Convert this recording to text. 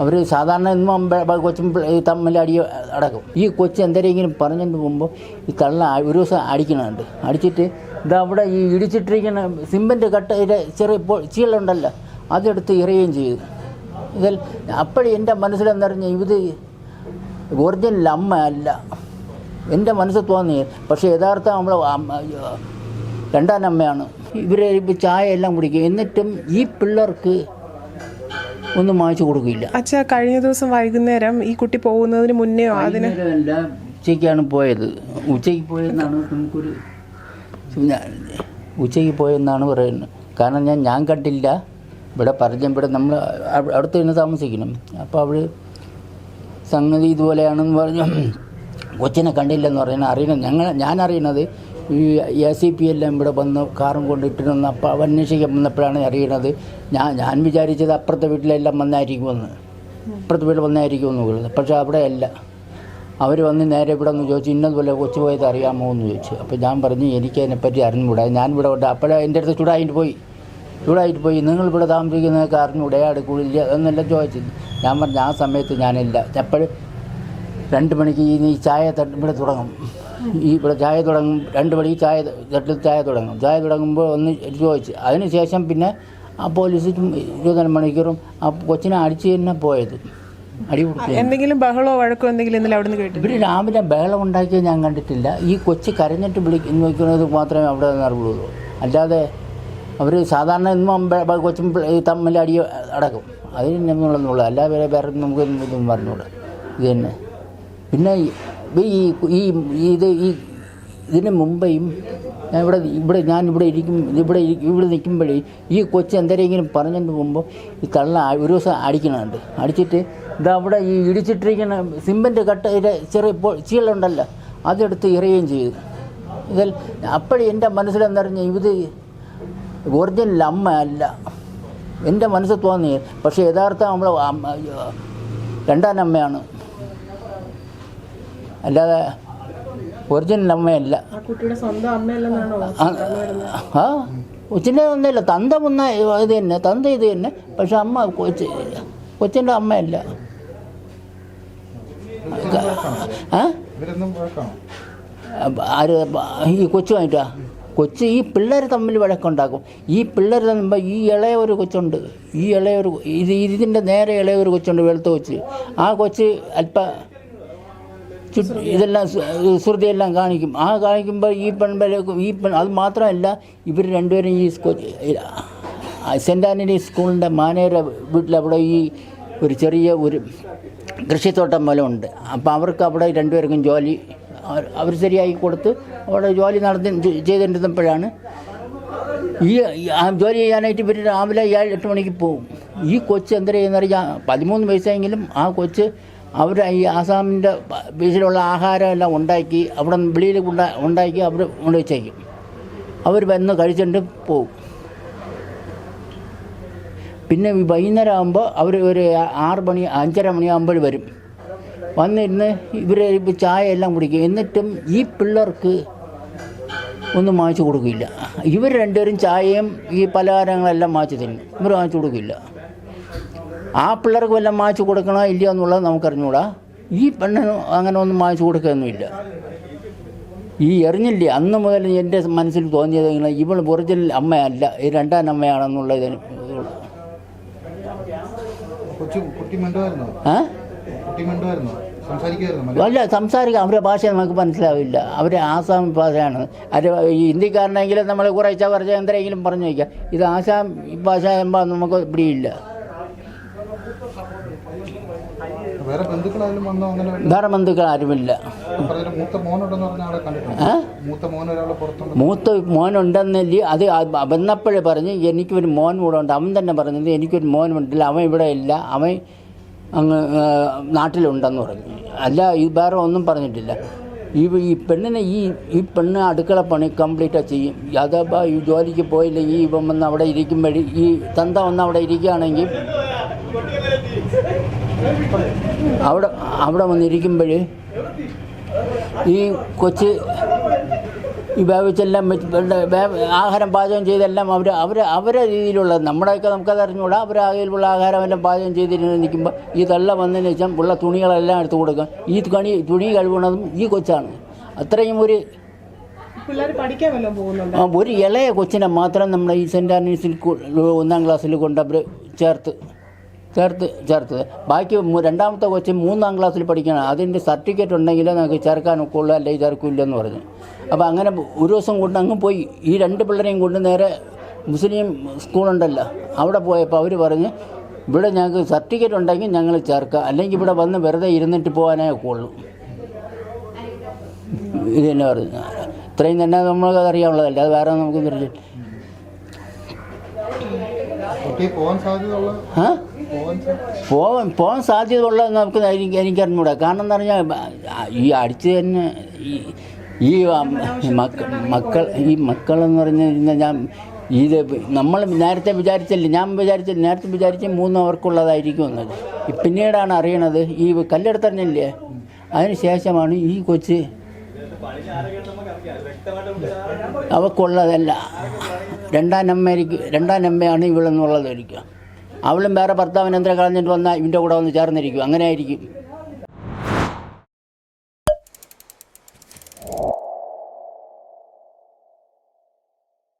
അവർ സാധാരണ എന്നും കൊച്ചും തമ്മിൽ അടി അടക്കും. ഈ കൊച്ച് എന്തെങ്കിലും പറഞ്ഞതിന് പോകുമ്പോൾ ഈ തള്ള ഒരു ദിവസം അടിക്കണുണ്ട്. അടിച്ചിട്ട് ഇത് അവിടെ ഈ ഇടിച്ചിട്ടിരിക്കുന്ന സിമെന്റ് കട്ടയുടെ ചെറിയ ചീളുണ്ടല്ലോ അതെടുത്ത് എറിയുകയും ചെയ്തു. ഇതിൽ അപ്പോഴും എന്റെ മനസ്സിലെന്ന് മനസ്സിലെന്നറിഞ്ഞ ഇത് ഒറിജിനൽ അമ്മ അല്ല. എന്റെ മനസ്സിൽ തോന്നി. പക്ഷേ യഥാർത്ഥം നമ്മൾ രണ്ടാനമ്മയാണ് ഇപ്പം ചായ എല്ലാം കുടിക്കും. എന്നിട്ടും ഈ പിള്ളേർക്ക് ഒന്നും വാങ്ങിച്ചു കൊടുക്കില്ല. അച്ഛാ കഴിഞ്ഞ ദിവസം വൈകുന്നേരം ഈ കുട്ടി പോകുന്നതിന് മുന്നേ അതിന് ഉച്ചയ്ക്കാണ് പോയത്. ഉച്ചയ്ക്ക് പോയെന്നാണ് നമുക്കൊരു ഉച്ചയ്ക്ക് പോയെന്നാണ് പറയുന്നത്. കാരണം ഞാൻ ഞാൻ കണ്ടില്ല. ഇവിടെ പറഞ്ഞ ഇവിടെ നമ്മൾ അടുത്ത് തന്നെ താമസിക്കണം. അപ്പോൾ അവൾ സംഗതി ഇതുപോലെയാണെന്ന് പറഞ്ഞു. കൊച്ചിനെ കണ്ടില്ലെന്ന് പറയുന്നത് അറിയണം. ഞങ്ങൾ ഞാൻ അറിയണത് ഈ എ സി പി എല്ലാം ഇവിടെ വന്ന് കാറും കൊണ്ടിട്ടിരുന്ന അപ്പോൾ അവ അന്വേഷിക്കാൻ വന്നപ്പോഴാണ് അറിയണത്. ഞാൻ ഞാൻ വിചാരിച്ചത് അപ്പുറത്തെ വീട്ടിലെല്ലാം വന്നായിരിക്കുമെന്ന്. അപ്പുറത്തെ വീട്ടിൽ വന്നായിരിക്കുമെന്ന് പറയുന്നത്. പക്ഷേ അവിടെയല്ല. അവർ വന്ന് നേരെ ഇവിടെ ഒന്ന് ചോദിച്ചു ഇന്നതുപോലെ കൊച്ചു പോയത് അറിയാമോ എന്ന് ചോദിച്ചു. അപ്പോൾ ഞാൻ പറഞ്ഞു എനിക്ക് അതിനെപ്പറ്റി അറിഞ്ഞുകൂടാ. ഞാൻ ഇവിടെ ഉണ്ട്. അപ്പോഴേ എന്റെ അടുത്ത് ചൂടായിട്ട് പോയി. ചൂടായിട്ട് പോയി. നിങ്ങൾ ഇവിടെ താമസിക്കുന്നതൊക്കെ അറിഞ്ഞൂടെ അടുക്കൂടില്ല എന്നെല്ലാം ചോദിച്ചു ഞാൻ പറഞ്ഞു ആ സമയത്ത് ഞാനില്ല. എപ്പോഴും രണ്ട് മണിക്ക് ഇനി ചായ തട്ടുമ്പോൾ തുടങ്ങും. ഈ ഇവിടെ ചായ തുടങ്ങും രണ്ട് മണിക്ക് ചായ തട്ടിൽ ചായ തുടങ്ങും. ചായ തുടങ്ങുമ്പോൾ ഒന്ന് ചോദിച്ച്. അതിന് ശേഷം പിന്നെ ആ പോലീസ് ഇരുപത്തിനാല് മണിക്കൂറും ആ കൊച്ചിനെ അടിച്ച് തന്നെ പോയത്. അടി എന്തെങ്കിലും ബഹളോ വഴക്കോ എന്തെങ്കിലും ഇന്നലെ അവിടുന്ന് കേട്ടു ഇവർ രാവിലെ ബഹളം ഉണ്ടാക്കിയത് ഞാൻ കണ്ടിട്ടില്ല. ഈ കൊച്ച് കരഞ്ഞിട്ട് വിളി നോക്കുന്നത് മാത്രമേ അവിടെ നിന്ന് അറിവുള്ളൂ. അല്ലാതെ അവർ സാധാരണ ഇന്നും കൊച്ചും തമ്മിൽ അടി അടക്കും. അതിന് നമ്മളൊന്നുള്ളൂ അല്ലാതെ വേറെ വേറെ നമുക്ക് ഇതൊന്നും പറഞ്ഞുകൂടാ. ഇത് തന്നെ. പിന്നെ ഈ ഈ ഇത് ഈ ഇതിന് മുമ്പേയും ഞാൻ ഇവിടെ ഇവിടെ ഞാൻ ഇവിടെ ഇരിക്കും ഇവിടെ ഇവിടെ നിൽക്കുമ്പോഴേ ഈ കൊച്ചു എന്തെങ്കിലും പറഞ്ഞിട്ട് പോകുമ്പോൾ ഈ കള്ള ഒരു ദിവസം അടിക്കണുണ്ട്. അടിച്ചിട്ട് അവിടെ ഈ ഇടിച്ചിട്ടിരിക്കുന്ന സിമെന്റ് കട്ട ചെറിയ ചീളുണ്ടല്ലോ അതെടുത്ത് എറിയുകയും ചെയ്തു. ഇതിൽ അപ്പോഴും എന്റെ മനസ്സിലെന്നറിഞ്ഞ ഇത് ഒറിജിനൽ അമ്മ അല്ല. എന്റെ മനസ്സിൽ തോന്നി പക്ഷേ യഥാർത്ഥം നമ്മൾ രണ്ടാം അമ്മയാണ്. അല്ലാതെ ഒറിജിനൽ അമ്മയല്ല. ആ കുട്ടിയുടെ സ്വന്തം അമ്മയല്ലെന്നാണോ ആ കൊച്ചിന്റെ ഒന്നുമില്ല. തന്ത മുന്ന ഇത് തന്നെ തന്ത ഇത് തന്നെ. പക്ഷെ അമ്മ കൊച്ചി കൊച്ചിന്റെ അമ്മയല്ല. ആ? ഇവരെന്നും വഴക്കാണോ? ആര് ഈ കൊച്ചുമായിട്ടാ കൊച്ച് ഈ പിള്ളേർ തമ്മിൽ വഴക്കുണ്ടാക്കും. ഈ പിള്ളേർ തമ്മിൽ ഈ ഇളയ ഒരു കൊച്ചുണ്ട്. ഈ ഇളയ ഒരു ഇത് ഇതിന്റെ നേരെ ഇളയ ഒരു കൊച്ചുണ്ട് വെളുത്ത കൊച്ച്. ആ കൊച്ച് അല്പ ഇതെല്ലാം ശ്രുതിയെല്ലാം കാണിക്കും. ആ കാണിക്കുമ്പോൾ ഈ പെൺപിള്ളേക്കും ഈ പെൺ അത് മാത്രമല്ല ഇവർ രണ്ടുപേരും ഈ സെന്റ് ആന്റണി സ്കൂളിന്റെ മാനേര വീട്ടിലവിടെ ഈ ഒരു ചെറിയ ഒരു കൃഷിത്തോട്ടം പോലെ ഉണ്ട്. അപ്പോൾ അവർക്ക് അവിടെ രണ്ടുപേർക്കും ജോലി അവർ- ശരിയാക്കി കൊടുത്ത് അവിടെ ജോലി നടത്തി ചെയ്തിരുന്നപ്പോഴാണ് ഈ ജോലി ചെയ്യാനായിട്ട് ഇവർ രാവിലെ ഏഴ് എട്ട് മണിക്ക് പോകും ഈ കൊച്ച് എന്താ ചെയ്യുന്നറിയാം? പതിമൂന്ന് വയസ്സായെങ്കിലും ആ കൊച്ച് അവർ ഈ ആസാമിന്റെ ബീച്ചിലുള്ള ആഹാരം എല്ലാം ഉണ്ടാക്കി അവിടെ വെളിയിൽ കൊണ്ട ഉണ്ടാക്കി അവർ കൊണ്ട് വെച്ചേക്കും. അവർ വന്ന് കഴിച്ചിട്ട് പോകും പിന്നെ വൈകുന്നേരം ആകുമ്പോൾ അവർ ഒരു ആറ് മണി അഞ്ചര മണിയാകുമ്പോൾ വരും. വന്നിരുന്ന് ഇവർ ചായ എല്ലാം കുടിക്കും. എന്നിട്ടും ഈ പിള്ളേർക്ക് ഒന്നും വാങ്ങിച്ചു കൊടുക്കില്ല. ഇവർ രണ്ടുപേരും ചായയും ഈ പലഹാരങ്ങളെല്ലാം വാങ്ങിച്ചു തരും ഇവർ വാങ്ങിച്ചു കൊടുക്കില്ല. ആ പിള്ളേർക്ക് വല്ലതും വാങ്ങിച്ചു കൊടുക്കണോ ഇല്ലയോ എന്നുള്ളത് നമുക്കറിഞ്ഞൂടാ. ഈ പെണ്ണിന് അങ്ങനെ ഒന്നും വാങ്ങിച്ചു കൊടുക്കുകയൊന്നുമില്ല. ഈ എറിഞ്ഞില്ലേ അന്ന് മുതൽ എന്റെ മനസ്സിൽ തോന്നിയത് ഇങ്ങനെ ഇവൾ ഒറിജിനൽ അമ്മയല്ല ഈ രണ്ടാം അമ്മയാണെന്നുള്ള ഇതിന് അല്ല സംസാരിക്കുക അവരുടെ ഭാഷ നമുക്ക് മനസ്സിലാവില്ല. അവർ ആസാം ഭാഷയാണ്. അത് ഈ ഹിന്ദിക്കാരനെങ്കിലും നമ്മൾ കുറേശ്ശെ കുറച്ച് എന്തെങ്കിലും പറഞ്ഞു വയ്ക്കുക ഇത് ആസാം ഭാഷ എന്താ നമുക്ക് പിടിയില്ല. വേറെ ബന്ധുക്കളായാലും വന്നോ അങ്ങനെ വല്ല- വേറെ ബന്ധുക്കൾ ആരുമില്ല. മൂത്ത മോനുണ്ടെന്ന് പറഞ്ഞ ആളെ കണ്ടിട്ടുണ്ട്. ഏ? മൂത്ത മോൻ ഒരാളെ പുറത്തുണ്ട്. മൂത്ത മോനുണ്ടെന്നല്ലേ അത് വന്നപ്പോഴേ പറഞ്ഞ് എനിക്കൊരു മോൻ കൂടെ ഉണ്ട്. അവൻ തന്നെ പറഞ്ഞത് എനിക്കൊരു മോനുണ്ടല്ലോ അവൻ ഇവിടെ ഇല്ല അവൻ അങ്ങ് നാട്ടിലുണ്ടെന്ന് പറഞ്ഞു. അല്ല ഈ വേറെ ഒന്നും പറഞ്ഞിട്ടില്ല. ഈ ഈ പെണ്ണിനെ ഈ ഈ പെണ്ണ് അടുക്കള പണി കംപ്ലീറ്റ് ചെയ്യും. അഥവാ ഈ ജോലിക്ക് പോയില്ലെങ്കിൽ ഇവൻ വന്ന് അവിടെ ഇരിക്കുമ്പോഴേ ഈ തന്ത വന്ന് അവിടെ ഇരിക്കുകയാണെങ്കിൽ അവിടെ അവിടെ വന്നിരിക്കുമ്പോൾ ഈ കൊച്ച് ഈ വേവിച്ചെല്ലാം വെച്ച് ആഹാരം പാചകം ചെയ്തെല്ലാം അവർ അവർ അവരെ രീതിയിലുള്ള നമ്മുടെയൊക്കെ നമുക്കത് അറിഞ്ഞുകൂടാ. അവർ ആകെയിലുള്ള ആഹാരമെല്ലാം പാചകം ചെയ്തിരുന്ന് നിൽക്കുമ്പോൾ ഈ തള്ള വന്നതിന് ശേഷം ഉള്ള തുണികളെല്ലാം എടുത്തു കൊടുക്കാം. ഈ കണി തുണി കഴിവുന്നതും ഈ കൊച്ചാണ്. അത്രയും ഒരു ആ, ഒരു ഇളയ കൊച്ചിനെ മാത്രം നമ്മുടെ ഈ സെന്റ് ആൻഡ്രീസിൽ ഒന്നാം ക്ലാസ്സിൽ കൊണ്ട് അവർ ചേർത്ത് ചേർത്ത് ചേർത്തത്. ബാക്കി രണ്ടാമത്തെ കൊച്ച് മൂന്നാം ക്ലാസ്സിൽ പഠിക്കണം അതിന്റെ സർട്ടിഫിക്കറ്റ് ഉണ്ടെങ്കിൽ നമുക്ക് ചേർക്കാൻ ഒക്കുള്ളൂ അല്ലെങ്കിൽ ചേർക്കില്ലെന്ന് പറഞ്ഞു. അപ്പോൾ അങ്ങനെ ഒരു ദിവസം കൊണ്ട് അങ്ങ് പോയി. ഈ രണ്ട് പിള്ളേരെയും കൊണ്ട് നേരെ മുസ്ലിം സ്കൂളുണ്ടല്ലോ അവിടെ പോയപ്പോൾ അവർ പറഞ്ഞ് ഇവിടെ ഞങ്ങൾക്ക് സർട്ടിഫിക്കറ്റ് ഉണ്ടെങ്കിൽ ഞങ്ങൾ ചേർക്കാം. അല്ലെങ്കിൽ ഇവിടെ വന്ന് വെറുതെ ഇരുന്നിട്ട് പോകാനേ ഒക്കുള്ളൂ. ഇത് തന്നെ പറഞ്ഞു ഇത്രയും തന്നെ നമ്മൾക്ക് അറിയാനുള്ളതല്ല അത് വേറെ നമുക്ക് പോകാൻ സാധ്യതയുള്ള പോകാൻ പോകാൻ സാധ്യത ഉള്ളതെന്ന് നമുക്ക് എനിക്ക് എനിക്കറിഞ്ഞൂടാ. കാരണം എന്ന് പറഞ്ഞാൽ ഈ അടിച്ച് തന്നെ ഈ ഈ മക്ക മക്കൾ ഈ മക്കളെന്ന് പറഞ്ഞു കഴിഞ്ഞാൽ ഞാൻ ഇത് നമ്മൾ നേരത്തെ വിചാരിച്ചില്ല ഞാൻ വിചാരിച്ചില്ല നേരത്തെ വിചാരിച്ച മൂന്നവർക്കുള്ളതായിരിക്കും എന്നത് ഈ പിന്നീടാണ് അറിയണത് ഈ കല്ലെടുത്തറിഞ്ഞില്ലേ അതിന് ശേഷമാണ് ഈ കൊച്ച് അവക്കുള്ളതല്ല. രണ്ടാം അമ്മയായിരിക്കും രണ്ടാം അമ്മയാണ് ഇവളെന്നുള്ളതായിരിക്കും. അവളും വേറെ ഭർത്താവിനെന്തര കളഞ്ഞിട്ട് വന്നാൽ ഇവന്റെ കൂടെ വന്ന് ചേർന്നിരിക്കും? അങ്ങനെ ആയിരിക്കും